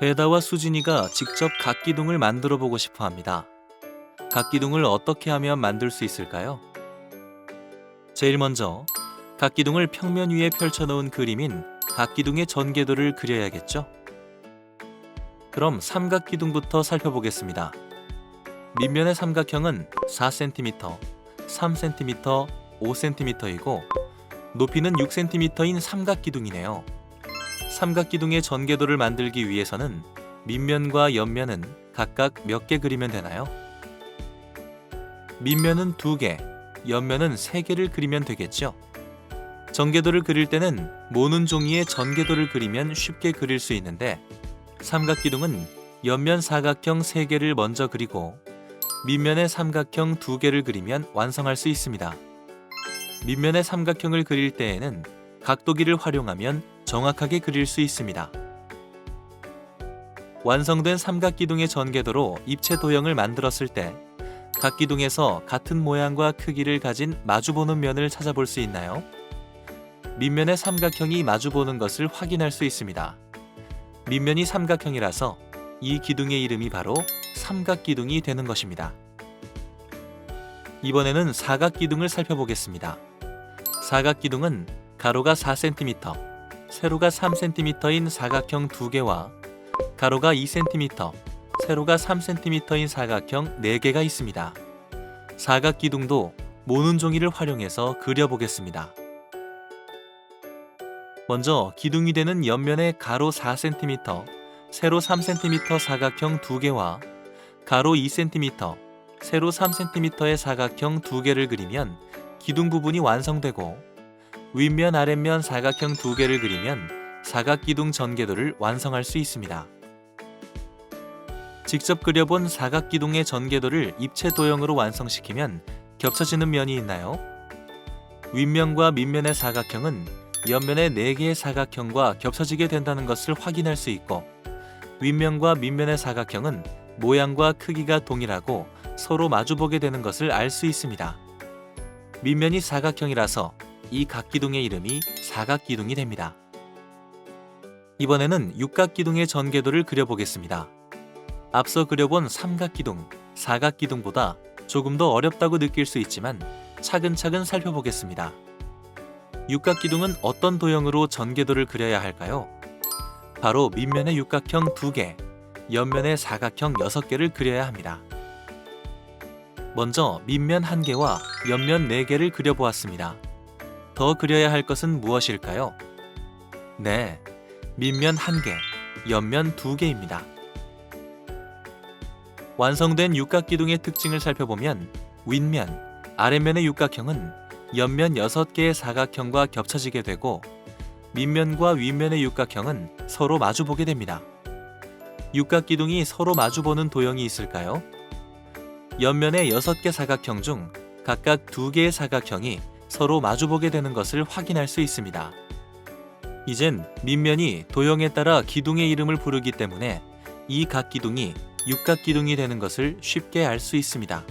베다와 수진이가 직접 각기둥을 만들어 보고 싶어 합니다. 각기둥을 어떻게 하면 만들 수 있을까요? 제일 먼저 각기둥을 평면 위에 펼쳐 놓은 그림인 각기둥의 전개도를 그려야겠죠? 그럼 삼각기둥부터 살펴보겠습니다. 밑면의 삼각형은 4cm, 3cm, 5cm이고 높이는 6cm인 삼각기둥이네요. 삼각기둥의 전개도를 만들기 위해서는 밑면과 옆면은 각각 몇 개 그리면 되나요? 밑면은 2개, 옆면은 3개를 그리면 되겠죠? 전개도를 그릴 때는 모는 종이의 전개도를 그리면 쉽게 그릴 수 있는데 삼각기둥은 옆면 사각형 3개를 먼저 그리고 밑면의 삼각형 2개를 그리면 완성할 수 있습니다. 밑면의 삼각형을 그릴 때에는 각도기를 활용하면 정확하게 그릴 수 있습니다. 완성된 삼각기둥의 전개도로 입체 도형을 만들었을 때 각 기둥에서 같은 모양과 크기를 가진 마주보는 면을 찾아볼 수 있나요? 밑면의 삼각형이 마주보는 것을 확인할 수 있습니다. 밑면이 삼각형이라서 이 기둥의 이름이 바로 삼각기둥이 되는 것입니다. 이번에는 사각기둥을 살펴보겠습니다. 사각기둥은 가로가 4cm, 세로가 3cm인 사각형 2개와 가로가 2cm, 세로가 3cm인 사각형 4개가 있습니다. 사각 기둥도 모는 종이를 활용해서 그려보겠습니다. 먼저 기둥이 되는 옆면의 가로 4cm, 세로 3cm 사각형 2개와 가로 2cm, 세로 3cm의 사각형 2개를 그리면 기둥 부분이 완성되고 윗면 아랫면 사각형 2개를 그리면 사각기둥 전개도를 완성할 수 있습니다. 직접 그려본 사각기둥의 전개도를 입체 도형으로 완성시키면 겹쳐지는 면이 있나요? 윗면과 밑면의 사각형은 옆면의 4개의 사각형과 겹쳐지게 된다는 것을 확인할 수 있고 윗면과 밑면의 사각형은 모양과 크기가 동일하고 서로 마주보게 되는 것을 알 수 있습니다. 밑면이 사각형이라서 이 각기둥의 이름이 사각기둥이 됩니다. 이번에는 육각기둥의 전개도를 그려보겠습니다. 앞서 그려본 삼각기둥, 사각기둥보다 조금 더 어렵다고 느낄 수 있지만 차근차근 살펴보겠습니다. 육각기둥은 어떤 도형으로 전개도를 그려야 할까요? 바로 밑면의 육각형 2개, 옆면의 사각형 6개를 그려야 합니다. 먼저 밑면 1개와 옆면 4개를 그려보았습니다. 더 그려야 할 것은 무엇일까요? 네, 밑면 1개, 옆면 2개입니다. 완성된 육각기둥의 특징을 살펴보면 윗면, 아랫면의 육각형은 옆면 6개의 사각형과 겹쳐지게 되고 밑면과 윗면의 육각형은 서로 마주보게 됩니다. 육각기둥이 서로 마주보는 도형이 있을까요? 옆면의 6개 사각형 중 각각 2개의 사각형이 서로 마주보게 되는 것을 확인할 수 있습니다. 이젠 밑면이 도형에 따라 기둥의 이름을 부르기 때문에 이 각기둥이 육각기둥이 되는 것을 쉽게 알 수 있습니다.